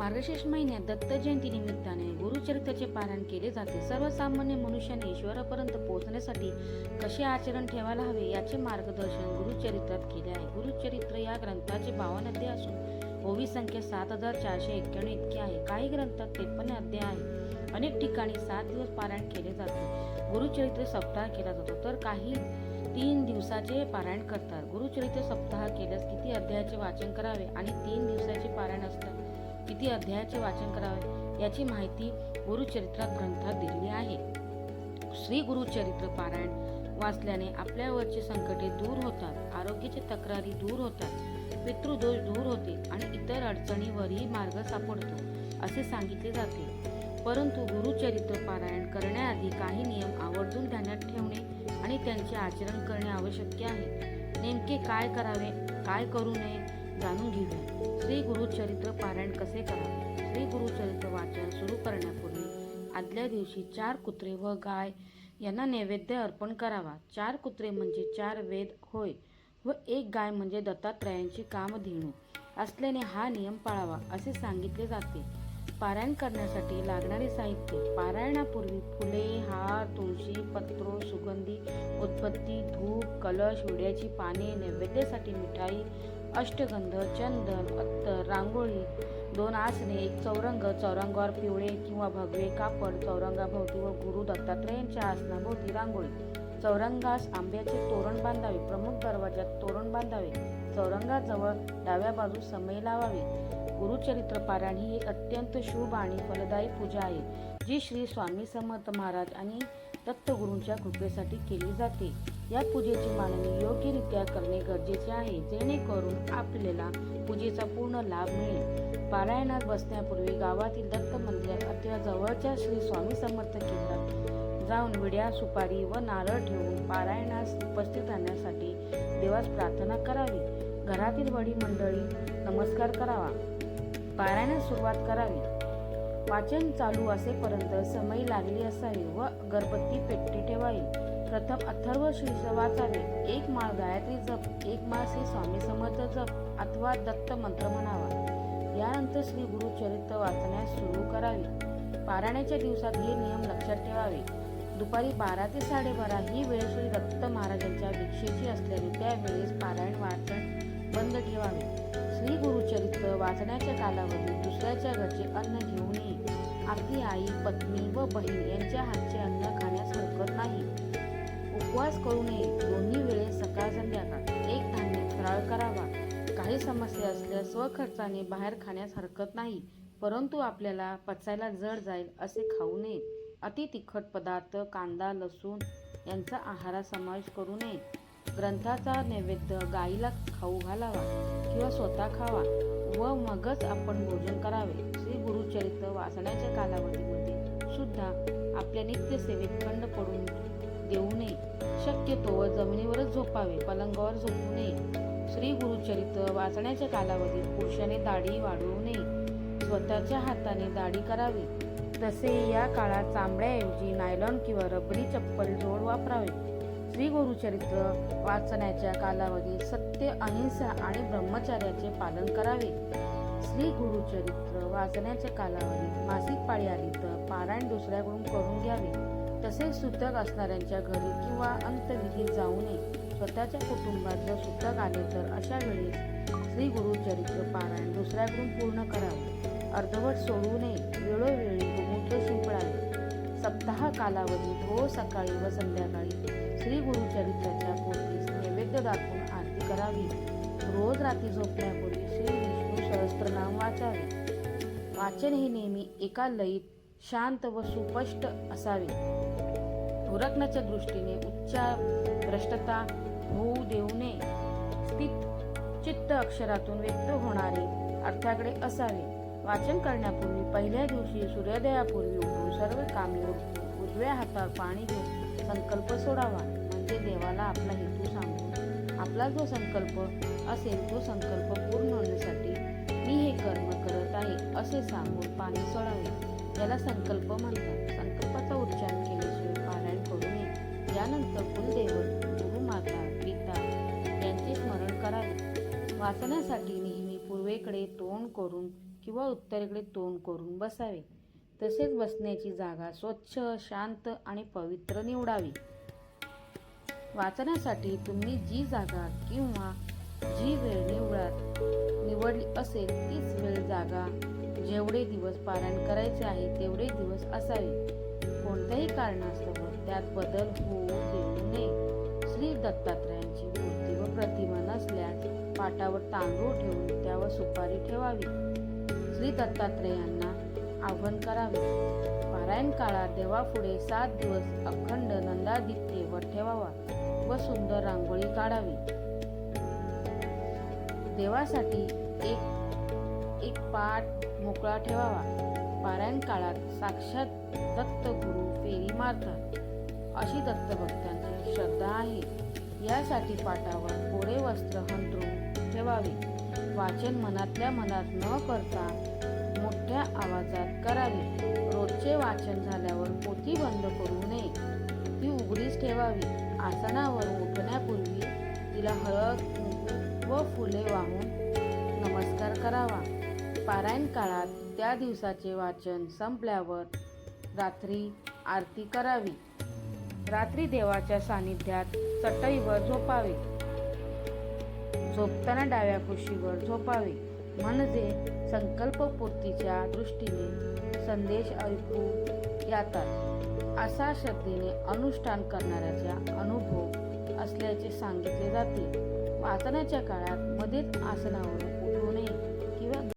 मार्गशीर्ष महिन्यात दत्त जयंती निमित्ताने गुरुचरित्राचे पारायण केले जाते. सर्वसामान्य मनुष्याने ईश्वरापर्यंत पोहोचण्यासाठी कसे आचरण ठेवायला हवे याचे मार्गदर्शन गुरुचरित्रात केले आहे. गुरुचरित्र या ग्रंथाचे बावन्न अध्याय असून ओवी संख्या सात हजार चारशे एक्क्याण्णव इतकी आहे. काही ग्रंथात त्रेपन्न अध्याय आहे अनेक ठिकाणी सात दिवस पारायण केले जाते. गुरुचरित्र सप्ताह केला जातो. तर काही तीन दिवसाचे पारायण करतात. गुरुचरित्र सप्ताह केल्यास किती अध्यायाचे वाचन करावे आणि तीन दिवसाचे पारायण असतात? किती अध्यायाचे वाचन करावे याची माहिती गुरुचरित्रात ग्रंथात दिलेली आहे. श्री गुरुचरित्र पारायण वाचल्याने आपल्यावरचे संकटे दूर होतात आरोग्याची तक्रारी दूर होतात पितृदोष दूर होते आणि इतर अडचणीवरही मार्ग सापडतो असे सांगितले जाते. परंतु गुरुचरित्र पारायण करण्याआधी काही नियम आवर्जून ध्यानात ठेवणे आणि त्यांचे आचरण करणे आवश्यक आहे. नेमके काय करावे काय करू नये श्री गुरुचरित्र पारायण कसे करावे? श्री गुरुचरित्र वाचन सुरू करण्यापूर्वी आदल्या दिवशी चार कुत्रे व गाय यांना नैवेद्य अर्पण करावा. चार कुत्रे म्हणजे चार वेद होय व एक गाय म्हणजे दत्तात्रयांची कामधेणू असल्याने हा नियम पाळावा असे सांगितले जाते. पारायण करण्यासाठी लागणारे साहित्य पारायणापूर्वी फुले हार तुळशी पत्र सुगंधी उत्पत्ती धूप कलश विड्याची पाने नैवेद्यासाठी मिठाई अष्टगंध चंदन अत्तर रांगोळी दोन आसने एक चौरंग चौरंगावर पिवळे किंवा भगवे कापड चौरंगाभोवती व गुरु दत्तात्रयांच्या आसनाभोवती रांगोळी. चौरंगास आंब्याचे तोरण बांधावे प्रमुख दरवाजात तोरण बांधावे. चौरंगाजवळ डाव्या बाजूस समय लावावे. गुरुचरित्र पारायण ही एक अत्यंत शुभ आणि फलदायी पूजा आहे जी श्री स्वामी समर्थ महाराज आणि दत्तगुरूंच्या कृपेसाठी केली जाते. या पूजेची मांडणी योग्यरित्या करणे गरजेचे आहे. जेणेकरून आपल्याला पूजेचा पूर्ण लाभ मिळेल. पारायणात बसण्यापूर्वी गावातील दत्त मंदिरात अथवा जवळच्या श्री स्वामी समर्थ केंद्रात जाऊन विड्या सुपारी व नारळ ठेवून पारायणास उपस्थित राहण्यासाठी देवास प्रार्थना करावी. घरातील वडी मंडळी नमस्कार करावा. पारायणास सुरुवात करावी. वाचन चालू असेपर्यंत समय लागली असावी व अगरबत्ती पेटली ठेवावी. प्रथम अथर्व शीर्ष वाचावे एक माळ गायत्री जप एक माळ श्री स्वामी समर्थ जप अथवा दत्त मंत्र म्हणावा. यानंतर श्री गुरुचरित्र वाचण्यास सुरू करावी. पारायणाच्या दिवसात हे नियम लक्षात ठेवावे. दुपारी बारा ते साडेबारा ही वेळ श्री दत्त महाराजांच्या दीक्षेची असल्याने त्यावेळेस पारायण वाचन बंद ठेवावे. श्री गुरुचरित्र वाचण्याच्या कालावधीत दुसऱ्याच्या घरचे अन्न घेऊ नये आपली आई पत्नी व बहीण यांच्या हातचे अन्न खाण्यास हरकत नाही. उपवास करू नये. दोन्ही वेळेस सकाळ संध्याकाळ. एक धान्य फराळ करावा. काही समस्या असल्यास स्वखर्चाने बाहेर खाण्यास हरकत नाही परंतु आपल्याला पचायला जड जाईल असे खाऊ नये. अति तिखट पदार्थ कांदा लसूण यांचा आहारात समावेश करू नये. ग्रंथाचा नैवेद्य गाईला खाऊ घालावा किंवा स्वतः खावा व मगच आपण भोजन करावे. श्री गुरुचरित्र वाचण्याच्या कालावधीमध्ये सुद्धा आपल्या नित्यसेवेत खंड पडून देऊ नये. शक्यतोवर जमिनीवरच झोपावे पलंगावर झोपू नये. श्री गुरुचरित्र वाचण्याच्या कालावधीत पुरुषाने दाढी वाढवू नये. स्वतःच्या हाताने दाढी करावी. तसे या काळात चांबड्याऐवजी नायलॉन किंवा रबरी चप्पल जोड वापरावे. श्री गुरुचरित्र वाचण्याच्या कालावधीत सत्य अहिंसा आणि ब्रह्मचर्याचे पालन करावे. श्री गुरुचरित्र वाचण्याच्या कालावधीत मासिक पाळी आली तर पारायण दुसऱ्याकडून करून घ्यावे. तसेच सुतक असणाऱ्यांच्या घरी किंवा अंतविधीत जाऊ नये. स्वतःच्या कुटुंबात जर सुतक आले तर अशा वेळेस श्री गुरुचरित्र पारायण दुसऱ्याकडून पूर्ण करावे. अर्धवट सोडू नये. वेळोवेळी गोमूत्र शिंपडावे. सप्ताह कालावधीत रोज सकाळी व संध्याकाळी श्री गुरुचरित्राच्या पोटीस नैवेद्य दाखवून आरती करावी. रोज रात्री झोपण्यापूर्वी श्री विष्णू सहस्त्रनाम वाचावे. वाचन हे नेहमी एका लयीत शांत व सुस्पष्ट असावे. उरकण्याच्या दृष्टीने उच्चार भ्रष्टता होऊ देऊ नये. स्थित चित्त अक्षरातून व्यक्त होणारे अर्थाकडे असावे. वाचन करण्यापूर्वी पहिल्या दिवशी सूर्योदयापूर्वी उठून सर्व कामे उजव्या हातावर पाणी घेऊन संकल्प सोडावा. म्हणजे देवाला आपला हेतू सांगून आपला जो संकल्प असेल तो संकल्प पूर्ण होण्यासाठी मी हे कर्म करत आहे असे सांगून पाणी सोडावे. याला संकल्प म्हणतात. संकल्पाचा उच्चार केल्याशिवाय पारायण करू नये. यानंतर कुलदैवत गुरुमाता पिता यांचे स्मरण करावे. वाचण्यासाठी नेहमी पूर्वेकडे तोंड करून किंवा उत्तरेकडे तोंड करून बसावे. तसेच बसण्याची जागा स्वच्छ शांत आणि पवित्र निवडावी. वाचण्यासाठी तुम्ही जी जागा किंवा जी वेळ निवडात निवडली असेल तीच वेळ जागा जेवढे दिवस पारायण करायचे आहे तेवढे दिवस असावे. कोणत्याही कारणास्तव त्यात बदल होऊ देऊ नये. श्री दत्तात्रयांची मूर्ती व प्रतिमा नसल्यास पाटावर तांदूळ ठेवून त्यावर सुपारी ठेवावी. श्री दत्तात्रेयांना आव्हान करावे. पारायण काळात देवापुढे सात दिवस अखंड नंदादीप ठेवत ठेवावा व सुंदर रांगोळी काढावी. देवासाठी एक एक पाठ मोकळा ठेवावा. पारायण काळात साक्षात दत्तगुरु फेरी मारतात. अशी दत्तभक्तांची श्रद्धा आहे. यासाठी पाटावर कोरे वस्त्र हंतरून ठेवावे. वाचन मनातल्या मनात न करता मोठ्या आवाजात करावे. रोजचे वाचन झाल्यावर पोती बंद करू नये. ती उघडीच ठेवावी. आसनावर उठण्यापूर्वी तिला हळद व फुले वाहून नमस्कार करावा. पारायण काळात त्या दिवसाचे वाचन संपल्यावर रात्री आरती करावी. रात्री देवाच्या सानिध्यात चटईवर झोपावे. झोपताना डाव्या कुशीवर झोपावे. म्हणजे संकल्पपूर्तीच्या दृष्टीने संदेश ऐकू येतात. असा श्रद्धेने अनुष्ठान करणाऱ्याचा अनुभव असल्याचे सांगितले जाते. वाचनाच्या काळात मध्येच आसनावरून